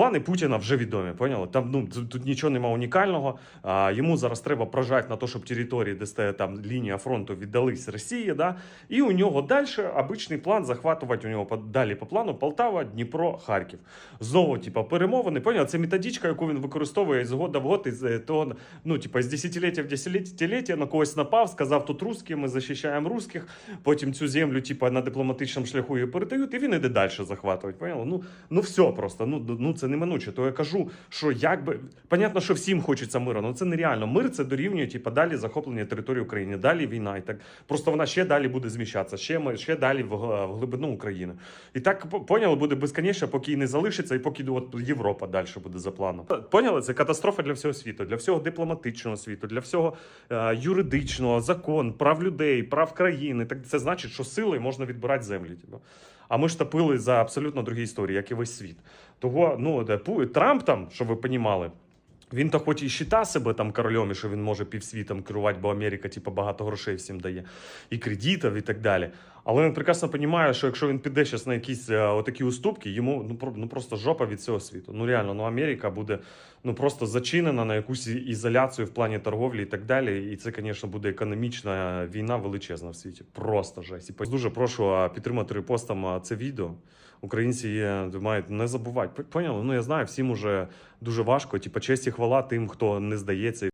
Плани Путіна вже відомі, поняли? Там ну тут, нічого немає унікального. А, йому зараз треба прожати на те, щоб території, де стоїть там лінія фронту, віддались Росії. Да? І у нього далі обичний план захватувати у нього далі по плану Полтава, Дніпро, Харків. Знову, типа, перемовини. Поняли? Це методичка, яку він використовує з года в год, із е, того, ну, типа, з десятиліття в десятиліття на когось напав, сказав тут русські, ми захищаємо русських. Потім цю землю, типа, на дипломатичному шляху її передають, і він іде далі захватувати. Поняли? Ну, ну все просто. Ну, ну це неминуче. То я кажу, що якби понятно, що всім хочеться миру, але це нереально. Мир це дорівнює, типа, далі захоплення території України, далі війна. І так просто вона ще далі буде зміщатися, ще ми- ще далі в, в глибину України. І так по- поняли, буде безконечно, поки не залишиться, і поки от Європа далі буде за планом. Поняли, це катастрофа для всього світу, для всього дипломатичного світу, для всього е, юридичного, закон, прав людей, прав країни. Так це значить, що силою можна відбирати землі. Типу. А ми ж топили за абсолютно другі історії, як і весь світ. Того, ну Пу- Трамп там, щоб ви понімали. Він то хоч і щита себе там королем, і що він може півсвітом керувати, бо Америка, типу, багато грошей всім дає, і кредитів, і так далі. Але він прекрасно розуміє, що якщо він піде зараз на якісь е, отакі уступки, йому ну, ну просто жопа від цього світу. Ну реально, ну Америка буде ну просто зачинена на якусь ізоляцію в плані торговлі і так далі. І це, звісно, буде економічна війна величезна в світі. Просто жесть. І дуже прошу підтримати репостом це відео. Українці мають не забувати. Поняли? Ну я знаю, всім уже дуже важко. Типа честь і хвала тим, хто не здається.